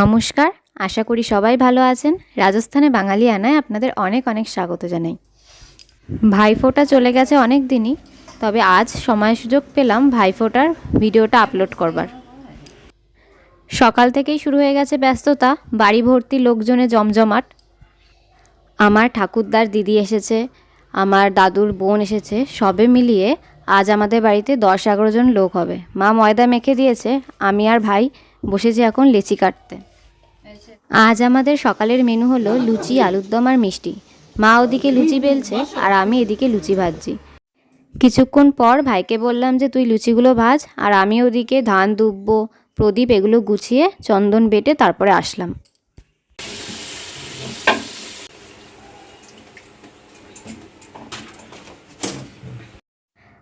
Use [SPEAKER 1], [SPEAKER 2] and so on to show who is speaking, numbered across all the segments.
[SPEAKER 1] নমস্কার, আশা করি সবাই ভালো আছেন। রাজস্থানে বাঙালি আনায় আপনাদের অনেক অনেক স্বাগত জানাই। ভাইফোঁটা চলে গেছে অনেক দিনই, তবে আজ সময় সুযোগ পেলাম ভাইফোঁটার ভিডিওটা আপলোড করবার। সকাল থেকেই শুরু হয়ে গেছে ব্যস্ততা, বাড়ি ভর্তি লোকজনে জমজমাট। আমার ঠাকুরদার দিদি এসেছে, আমার দাদুর বোন এসেছে, সবে মিলিয়ে আজ আমাদের বাড়িতে দশ এগারো জন লোক হবে। মা ময়দা মেখে দিয়েছে, আমি আর ভাই বসেছি এখন লেচি কাটতে। আজ আমাদের সকালের মেনু হলো লুচি, আলুর দম আর মিষ্টি। মা ওদিকে লুচি বেলছে আর আমি এদিকে লুচি ভাজছি। কিছুক্ষণ পর ভাইকে বললাম যে, তুই লুচিগুলো ভাজ। আর আমি ওদিকে ধান, দুব্ব, প্রদীপ এগুলো গুছিয়ে চন্দন বেটে তারপরে আসলাম।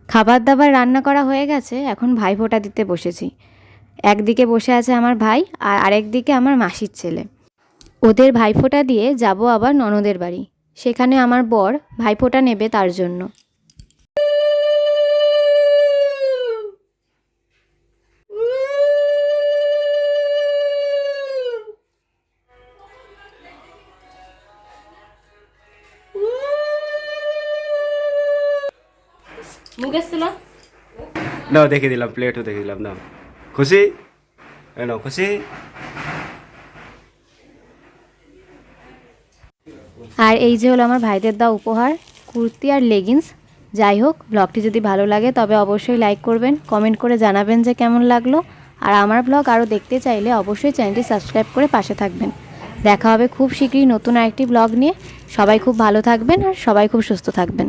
[SPEAKER 1] খাবার দাবার রান্না করা হয়ে গেছে, এখন ভাইফোঁটা দিতে বসেছি। একদিকে বসে আছে আমার ভাই আর আরেকদিকে আমার মাসির ছেলে। ওদের ভাইফোঁটা দিয়ে যাব আবার ননদের বাড়ি। সেখানে আমার বর ভাইফোঁটা নেবে তার জন্য।
[SPEAKER 2] দেখে দিলাম প্লেটও দেখে দিলাম নাও খুশি নাও খুশি
[SPEAKER 1] আর এই যে হলো আমার ভাইদের দেওয়া উপহার, কুর্তি আর লেগিংস যাই হোক ব্লগটি যদি ভালো লাগে, তবে অবশ্যই লাইক করবেন কমেন্ট করে জানাবেন যে কেমন লাগল। আর আমার ব্লগ আরও দেখতে চাইলে অবশ্যই চ্যানেলটি সাবস্ক্রাইব করে পাশে থাকবেন। দেখা হবে খুব শীঘ্রই নতুন আরেকটি ব্লগ নিয়ে। সবাই খুব ভালো থাকবেন আর সবাই খুব সুস্থ থাকবেন।